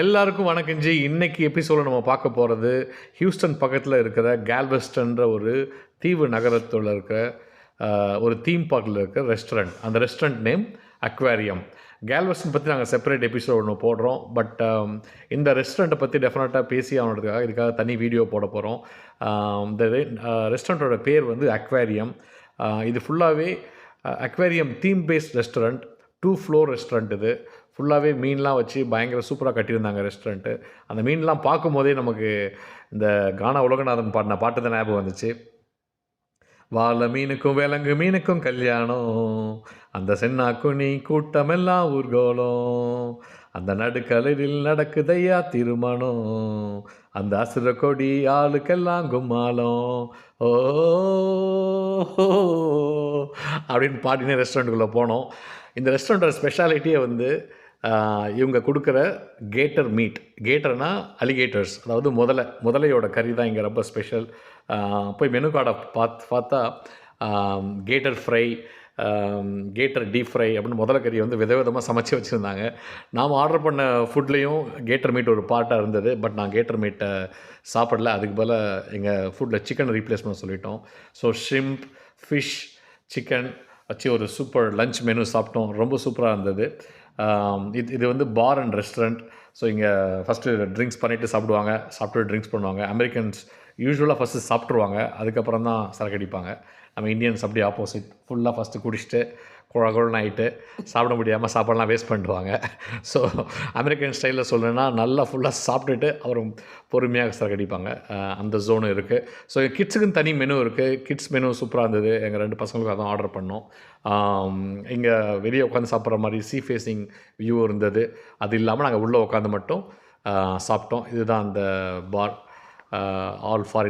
எல்லாருக்கும் வணக்கம் ஜி. இன்றைக்கி எபிசோடில் நம்ம பார்க்க போகிறது ஹியூஸ்டன் பக்கத்தில் இருக்கிற கேல்வெஸ்டன்ற ஒரு தீவு நகரத்தில் இருக்கிற ஒரு தீம் பார்க்கில் இருக்கிற ரெஸ்டாரண்ட் அந்த ரெஸ்டாரண்ட் நேம் அக்வேரியம் கேல்வெஸ்டன் பற்றி நாங்கள் செப்பரேட் எபிசோட் ஒன்று போடுறோம். பட் இந்த ரெஸ்டாரண்ட்டை பற்றி டெஃபினட்டாக பேசி ஆனதுக்காக இதுக்காக தனி வீடியோ போட போகிறோம் இந்த ரெஸ்டாரண்ட்டோட பேர் வந்து அக்வேரியம் இது ஃபுல்லாகவே aquarium theme based restaurant two floor restaurant இது ஃபுல்லாகவே மீன்லாம் வச்சு பயங்கர சூப்பராக கட்டியிருந்தாங்க ரெஸ்டாரண்ட்டு அந்த மீன்லாம் பார்க்கும்போதே நமக்கு இந்த கானா உலகநாதன் பாடின பாட்டு தான் ஞாபகம் வந்துச்சு வாழை மீனுக்கும் விலங்கு மீனுக்கும் கல்யாணம் அந்த சென்னாக்குனி கூட்டமெல்லாம் ஊர்கோலம் அந்த நடுக்கலில் நடக்குதையா திருமணம் அந்த அசுர கொடி ஆளுக்கெல்லாம் கும்மாலம் ஓ அப்படின்னு பாடினே ரெஸ்டாரண்ட்டுக்குள்ளே போனோம் இந்த ரெஸ்டாரண்ட்டோட ஸ்பெஷாலிட்டியே வந்து இவங்க கொடுக்குற கேட்டர் மீட் கேட்டர்னால் அலிகேட்டர்ஸ் அதாவது முதலை முதலையோட கறி தான் இங்கே ரொம்ப ஸ்பெஷல் போய் மெனு கார்டை பார்த்து பார்த்தா gator fry gator deep fry அப்படின்னு முதல்ல கறி வந்து விதவிதமாக சமைச்சு வச்சுருந்தாங்க. நாம் ஆர்டர் பண்ண ஃபுட்லேயும் கேட்டர் மீட் ஒரு பார்ட்டாக இருந்தது. பட் நான் கேட்டர் மீட்டை சாப்பிடல. அதுக்கு பதிலாக எங்கள் ஃபுட்டில் சிக்கன் ரீப்ளேஸ் பண்ண சொல்லிட்டோம். ஸோ ஷ்ரிம்ப் ஃபிஷ் சிக்கன் வச்சு ஒரு சூப்பர் லஞ்ச் மெனு சாப்பிட்டோம். ரொம்ப சூப்பராக இருந்தது. இது இது வந்து பார் அண்ட் ரெஸ்டாரண்ட் ஸோ இங்கே ஃபஸ்ட்டு ட்ரிங்க்ஸ் பண்ணிவிட்டு சாப்பிடுவாங்க. சாப்பிட்டு ட்ரிங்க்ஸ் பண்ணுவாங்க. அமெரிக்கன்ஸ் யூஸ்வலாக ஃபஸ்ட்டு சாப்பிட்ருவாங்க அதுக்கப்புறம் தான் சரக்கு அடிப்பாங்க. நம்ம இந்தியன்ஸ் அப்படியே ஆப்போசிட் ஃபுல்லாக ஃபஸ்ட்டு குடிச்சிட்டு குழ நைட்டு ஆகிட்டு சாப்பிட முடியாமல் சாப்பாடெலாம் வேஸ்ட் பண்ணிடுவாங்க. ஸோ அமெரிக்கன் ஸ்டைலில் சொல்லணுன்னா நல்லா ஃபுல்லாக சாப்பிட்டுட்டு அப்புறம் பொறுமையாக சரக்கு அந்த ஜோனு இருக்குது ஸோ கிட்ஸுக்குன்னு தனி மெனு இருக்குது கிட்ஸ் மெனு சூப்பராக இருந்தது. எங்கள் ரெண்டு பசங்களுக்கும் அதான் ஆர்டர் பண்ணோம். இங்கே வெளியே உட்காந்து சாப்பிட்ற மாதிரி சீ ஃபேஸிங் வியூ இருந்தது. அது இல்லாமல் நாங்கள் உள்ளே உட்காந்து மட்டும் சாப்பிட்டோம். இதுதான் அந்த பார் ஆல் ஃபார்